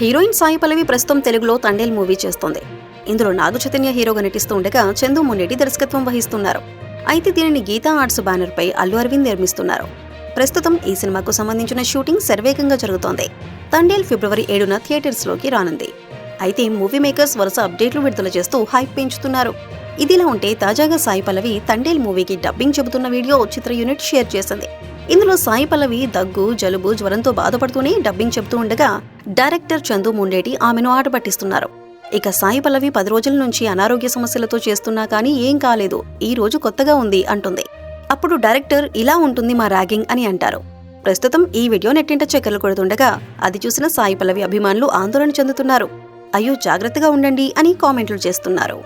Heroine Sai Pallavi ప్రస్తుతం తెలుగులో Thandel movie చేస్తోంది. ఇందులో నాగ చైతన్య హీరోగా నటిస్తూ ఉండగా చందు మున్నెటి దర్శకత్వం వహిస్తున్నారు. అయితే దీనిని గీతా ఆర్ట్స్ బ్యానర్ పై అల్లు అరవింద్ నిర్మిస్తున్నారు. ప్రస్తుతం ఈ సినిమాకు సంబంధించిన షూటింగ్ శరవేగంగా జరుగుతోంది. తండేల్ ఫిబ్రవరి ఏడున థియేటర్స్లోకి రానుంది. అయితే మూవీ మేకర్స్ వరుస అప్డేట్లు విడుదల చేస్తూ హైప్ పెంచుతున్నారు. ఇదిలా ఉంటే తాజాగా సాయి పల్లవి తండేల్ మూవీకి డబ్బింగ్ చెబుతున్న వీడియో చిత్ర యూనిట్ షేర్ చేసింది. ఇందులో సాయి పల్లవి దగ్గు జలుబు జ్వరంతో బాధపడుతూనే డబ్బింగ్ చెబుతూ ఉండగా డైరెక్టర్ చందు ముండేటి ఆమెను ఆట పట్టిస్తున్నారు. ఇక సాయి పల్లవి పది రోజుల నుంచి అనారోగ్య సమస్యలతో చేస్తున్నా కానీ ఏం కాలేదు ఈ రోజు కొత్తగా ఉంది అంటుంది. అప్పుడు డైరెక్టర్ ఇలా ఉంటుంది మా ర్యాగింగ్ అని అంటారు. ప్రస్తుతం ఈ వీడియో నెట్టింట చక్కర్లు కొడుతుండగా అది చూసిన సాయి పల్లవి అభిమానులు ఆందోళన చెందుతున్నారు. అయ్యో జాగ్రత్తగా ఉండండి అని కామెంట్లు చేస్తున్నారు.